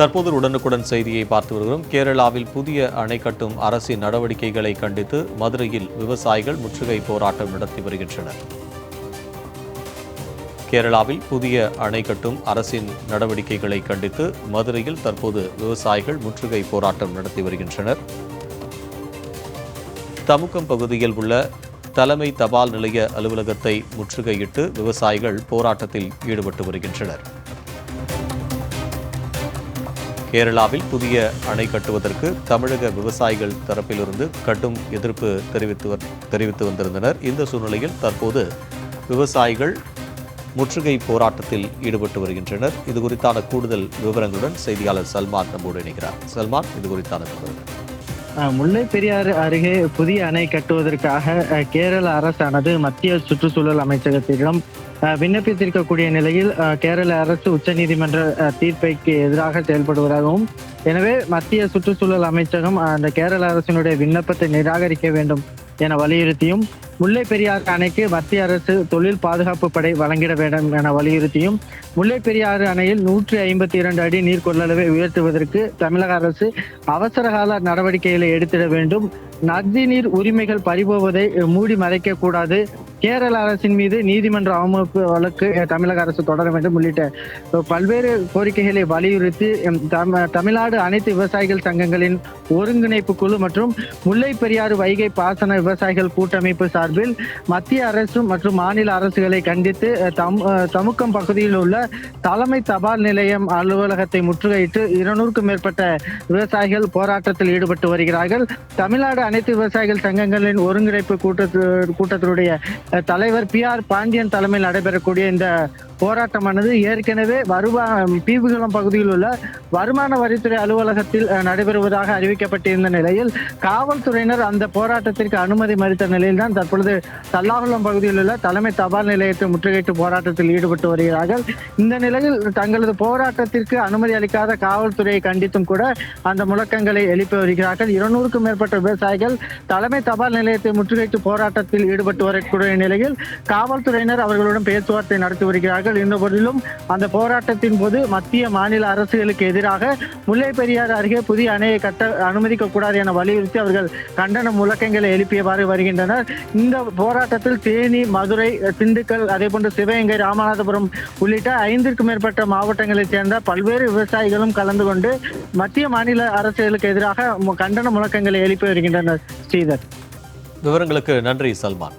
தற்போது உடனுக்குடன் செய்தியை பார்த்து வருகிறோம். கேரளாவில் புதிய அணை கட்டும் அரசின் நடவடிக்கைகளை கண்டித்து மதுரையில் விவசாயிகள் முற்றுகை போராட்டம் நடத்தி வருகின்றனர். கேரளாவில் புதிய அணை கட்டும் அரசின் நடவடிக்கைகளை கண்டித்து மதுரையில் தற்போது விவசாயிகள் முற்றுகை போராட்டம் நடத்தி வருகின்றனர். தமுக்கம் பகுதியில் உள்ள தலைமை தபால் நிலைய அலுவலகத்தை முற்றுகையிட்டு விவசாயிகள் போராட்டத்தில் ஈடுபட்டு வருகின்றனர். கேரளாவில் புதிய அணை கட்டுவதற்கு தமிழக விவசாயிகள் தரப்பிலிருந்து கடும் எதிர்ப்பு தெரிவித்து தெரிவித்து வந்திருந்தனர். இந்த சூழ்நிலையில் தற்போது விவசாயிகள் முற்றுகை போராட்டத்தில் ஈடுபட்டு வருகின்றனர். இது குறித்தான கூடுதல் விவரங்களுடன் செய்தியாளர் சல்மான் நம்மோடு இணைகிறார். சல்மான் இது குறித்தான விவரங்கள் முல்லை பெரியாறு அருகே புதிய அணை கட்டுவதற்காக கேரள அரசானது மத்திய சுற்றுச்சூழல் அமைச்சகத்திடம் விண்ணப்பித்திருக்கக்கூடிய நிலையில் கேரள அரசு உச்சநீதிமன்ற தீர்ப்பைக்கு எதிராக செயல்படுவதாகவும் எனவே மத்திய சுற்றுச்சூழல் அமைச்சகம் அந்த கேரள அரசினுடைய விண்ணப்பத்தை நிராகரிக்க வேண்டும் என வலியுறுத்தியும் முல்லை பெரியாறு அணைக்கு மத்திய அரசு தொழில் பாதுகாப்பு படை வழங்கிட வேண்டும் என வலியுறுத்தியும் முல்லை பெரியாறு அணையில் நூற்றி ஐம்பத்தி இரண்டு அடி நீர் கொள்ளளவை உயர்த்துவதற்கு தமிழக அரசு அவசரகால நடவடிக்கைகளை எடுத்திட வேண்டும். நதி நீர் உரிமைகள் பறிபோவதை மூடி மறைக்க கூடாது. கேரள அரசின் மீது நீதிமன்ற அவமதிப்பு வழக்கு தமிழக அரசு தொடர வேண்டும் உள்ளிட்ட பல்வேறு கோரிக்கைகளை வலியுறுத்தி தம்- தமிழ்நாடு அனைத்து விவசாயிகள் சங்கங்களின் ஒருங்கிணைப்பு குழு மற்றும் முல்லை பெரியாறு வைகை பாசன விவசாயிகள் கூட்டமைப்பு சார்பில் மத்திய அரசு மற்றும் மாநில அரசுகளை கண்டித்து தம் தமுக்கம் பகுதியில் உள்ள தலைமை தபால் நிலையம் அலுவலகத்தை முற்றுகையிட்டு இருநூறுக்கும் மேற்பட்ட விவசாயிகள் போராட்டத்தில் ஈடுபட்டு வருகிறார்கள். தமிழ்நாடு அனைத்து விவசாயிகள் சங்கங்களின் ஒருங்கிணைப்பு கூட்டத்து கூட்டத்தினுடைய தலைவர் பி ஆர் பாண்டியன் தலைமையில் நடைபெறக்கூடிய இந்த போராட்டமானது ஏற்கனவே வருவா தீவுகளம் பகுதியில் உள்ள வருமான வரித்துறை அலுவலகத்தில் நடைபெறுவதாக அறிவிக்கப்பட்டிருந்த நிலையில் காவல்துறையினர் அந்த போராட்டத்திற்கு அனுமதி மறுத்த நிலையில் தான் தற்பொழுது தல்லாகுளம் பகுதியில் உள்ள தலைமை தபால் நிலையத்தை முற்றுகையிட்டு போராட்டத்தில் ஈடுபட்டு வருகிறார்கள். இந்த நிலையில் தங்களது போராட்டத்திற்கு அனுமதி அளிக்காத காவல்துறையை கண்டித்தும் கூட அந்த முழக்கங்களை எழுப்பி வருகிறார்கள். இருநூறுக்கும் மேற்பட்ட விவசாயிகள் தலைமை தபால் நிலையத்தை முற்றுகையிட்டு போராட்டத்தில் ஈடுபட்டு வரக்கூடிய நிலையில் காவல்துறையினர் அவர்களுடன் பேச்சுவார்த்தை நடத்தி வருகிறார்கள். இந்த போதிலும் அந்த போராட்டத்தின் போது மத்திய மாநில அரசுகளுக்கு எதிராக முல்லை பெரியாறு அருகே புதிய அணையை கட்ட அனுமதிக்க கூடாது என வலியுறுத்தி அவர்கள் கண்டன முழக்கங்களை எழுப்பியவாறு வருகின்றனர். இந்த போராட்டத்தில் தேனி மதுரை திண்டுக்கல் அதே போன்று சிவகங்கை ராமநாதபுரம் உள்ளிட்ட ஐந்திற்கும் மேற்பட்ட மாவட்டங்களைச் சேர்ந்த பல்வேறு விவசாயிகளும் கலந்து கொண்டு மத்திய மாநில அரசுகளுக்கு எதிராக கண்டன முழக்கங்களை எழுப்பி வருகின்றனர். ஸ்ரீதர். விவரங்களுக்கு நன்றி சல்மான்.